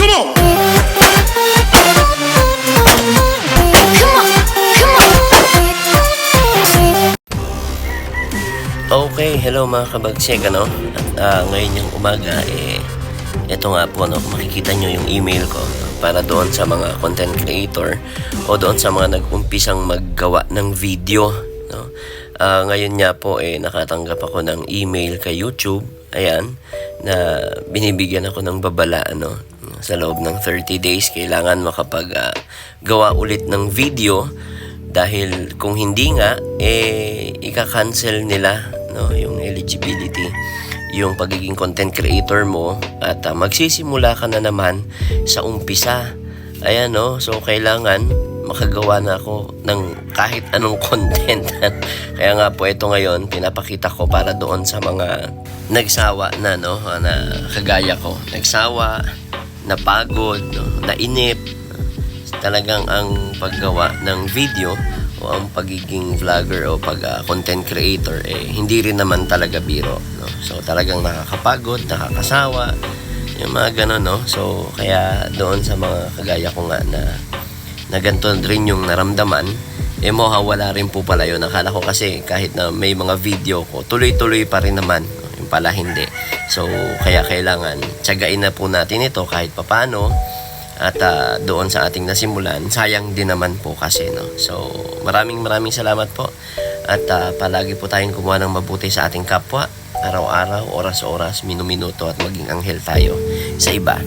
Come on! Come on, come on. Okay, hello mga kabagsek, ano? At ah, ngayon yung umaga, eh, ito nga po, no, makikita nyo yung email ko para doon sa mga content creator o doon sa mga nag-umpisang maggawa ng video, no? Ah, ngayon nga po, eh, nakatanggap ako ng email kay YouTube, ayan, na binibigyan ako ng babala, ano, sa loob ng 30 days, kailangan makapag ah, gawa ulit ng video. Dahil kung hindi nga eh ika-cancel nila no yung eligibility yung pagiging content creator mo. At ah, magsisimula ka na naman sa umpisa. Ayan no so kailangan makagawa na ako ng kahit anong content. Kaya nga po ito ngayon pinapakita ko para doon sa mga nagsawa na no na kagaya ko. Nagsawa napagod nainip. Talagang ang paggawa ng video o ang pagiging vlogger o pag ah, content creator eh hindi rin naman talaga biro no? So talagang nakakapagod nakakasawa yung mga ganun no? So kaya doon sa mga kagaya ko nga na na ganito rin yung naramdaman eh moha wala rin po pala yun. Akala ko kasi kahit na may mga video ko tuloy-tuloy pa rin naman pala hindi so kaya kailangan tiyagain na po natin ito kahit papano at ah, doon sa ating nasimulan, sayang din naman po kasi, no? So, maraming maraming salamat po. At ah, palagi po tayong gumawa ng mabuti sa ating kapwa. Araw-araw, oras-oras, minu-minuto at maging anghel tayo sa iba.